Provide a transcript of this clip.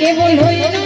কেবল হইল